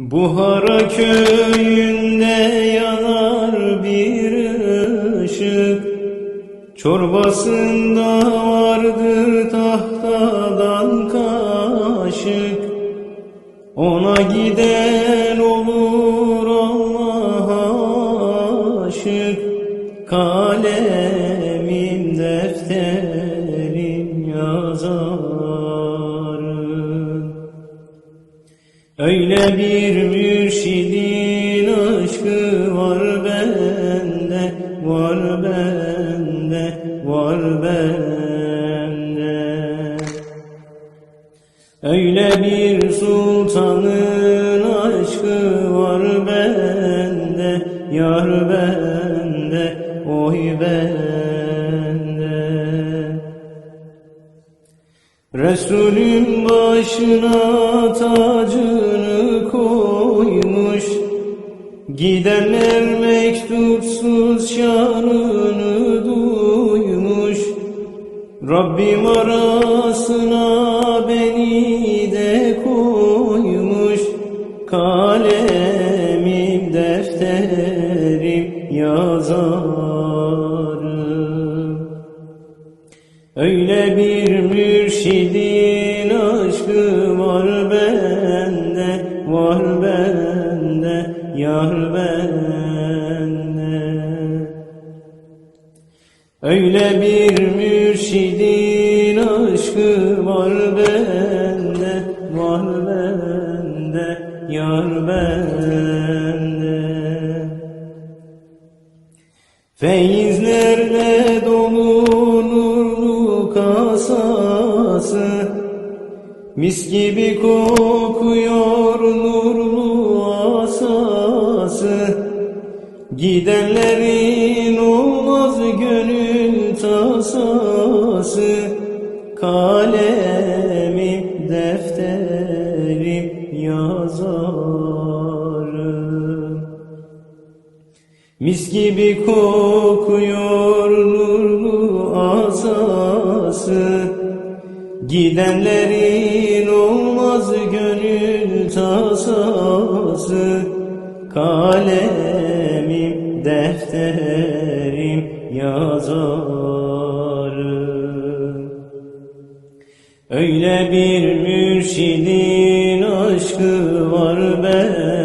Buhara köyünde yanar bir ışık. Çorbasında vardır tahtadan kaşık. Ona giden olur Allah'a aşık. Kalemim defterim Öyle bir mürşidin aşkı var bende, var bende, var bende. Öyle bir sultanın aşkı var bende, yar bende, oy bende. Resulün başına tacını Gidenler mektupsuz şanını duymuş. Rabbim arasına beni de koymuş. Kalemim defterim yazarım. Öyle bir mürşidin yar bende. Öyle bir mürşidin aşkı var bende, var bende, yar bende. Feyizlerle dolu nurlu kasası Mis gibi kokuyor nurlu asası Gidenlerin olmaz gönül tasası. Kalemim defterim yazarım. Mis gibi kokuyor nurlu asası. Gidenlerin olmaz gönül tasası Kalemim defterim yazarım. Öyle bir mürşidin aşkı var ben